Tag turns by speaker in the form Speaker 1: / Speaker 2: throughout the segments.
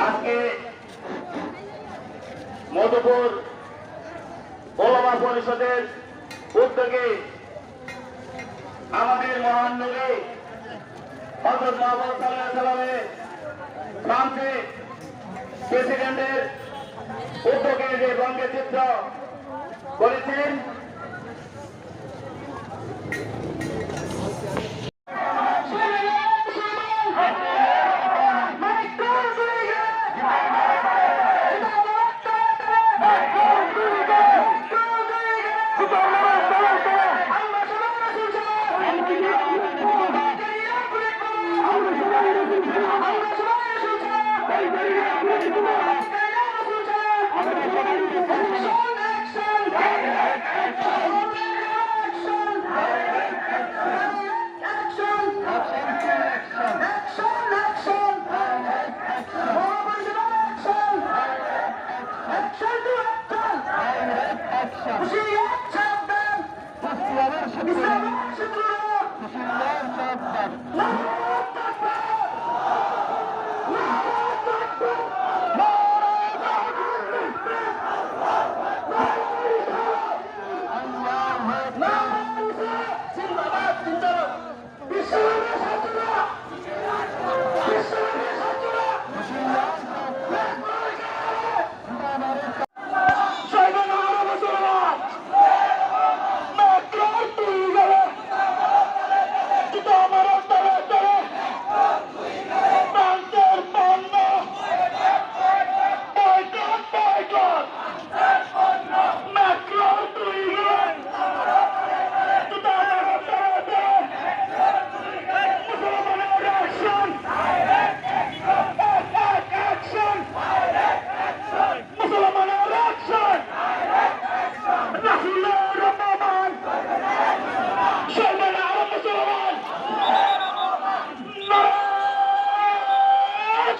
Speaker 1: আজকে মধুপুর ওলামা পরিষদের উদ্যোগে আমাদের মহান নবী হজরত মোহাম্মদ সাল্লাহ সাল্লামের ফ্রান্সে প্রেসিডেন্টের উদ্যোগে যে রঙ্গের চিত্র করেছেন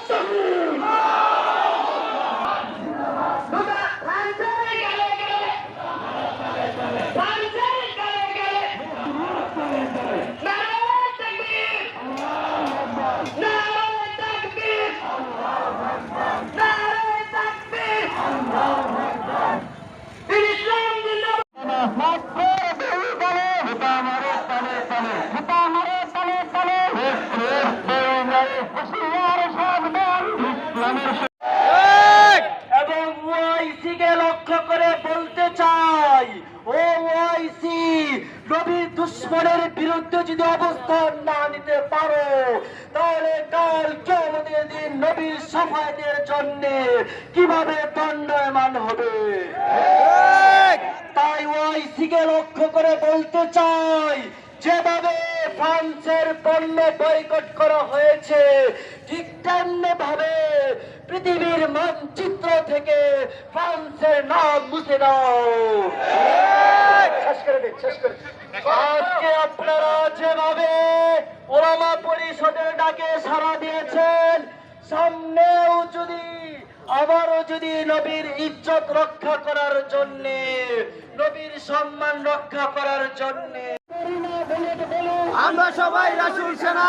Speaker 1: Thank you.
Speaker 2: এবং ওয়াইসি কে লক্ষ্য করে বলতে চাই ও ওয়াইসি নবী দুশ্মনের বিরুদ্ধে যদি অবস্থান না নিতে পারো তাহলে কাল কেমতের দিন নবীর সাফাইদের জন্য কীভাবে দণ্ডায়মান হবে? তাই ওয়াইসি কে লক্ষ্য করে বলতে চাই যেভাবে ফ্রান্সের পণ্য বয়কট করা হয়েছে ঠিক তেমনি ভাবে পৃথিবীর মানচিত্র থেকে ফ্রান্সের নাম মুছে দাও। আজকে আপনারা যেভাবে ওলামা পরিষদের ডাকে সাড়া দিয়েছেন, সামনেও যদি, আবারও যদি নবীর ইজ্জত রক্ষা করার জন্যে, নবীর সম্মান রক্ষা করার জন্যে।
Speaker 3: আমরা সবাই রাসুল সেনা।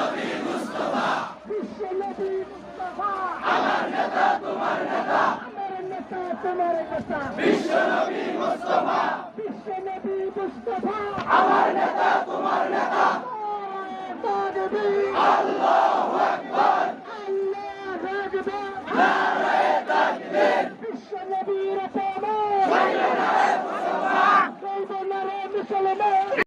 Speaker 3: নেতা আমার নেতা তোমার নেতা মুস্তাফা বিশ্বনবী মুস্তাফা আমার নেতা তোমার নেতা অপমান নারায়ে মুস্তাফা নারায়ে মুসলমান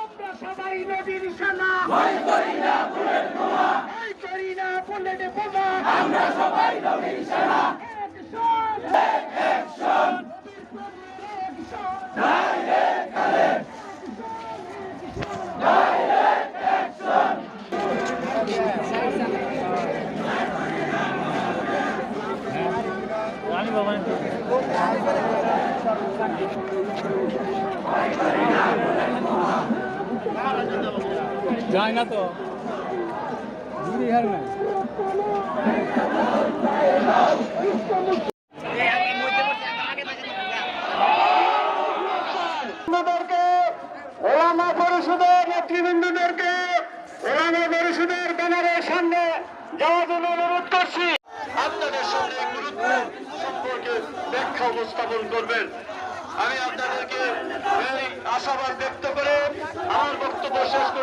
Speaker 3: আমরা সবাই নবীর সানা ভয় করি না বুলেট বোমা ভয় করি না বুলেট বোমা আমরা সবাই নবীর সানা অ্যাকশন অ্যাকশন ডাইরেক্ট
Speaker 2: যায় না তো।
Speaker 3: ব্যানারের সামনে জন্য অনুরোধ করছি। আপনাদের গুরুত্ব ব্যাখ্যা করবেন। আমি আপনাদেরকে আশাবাদ ব্যক্ত করে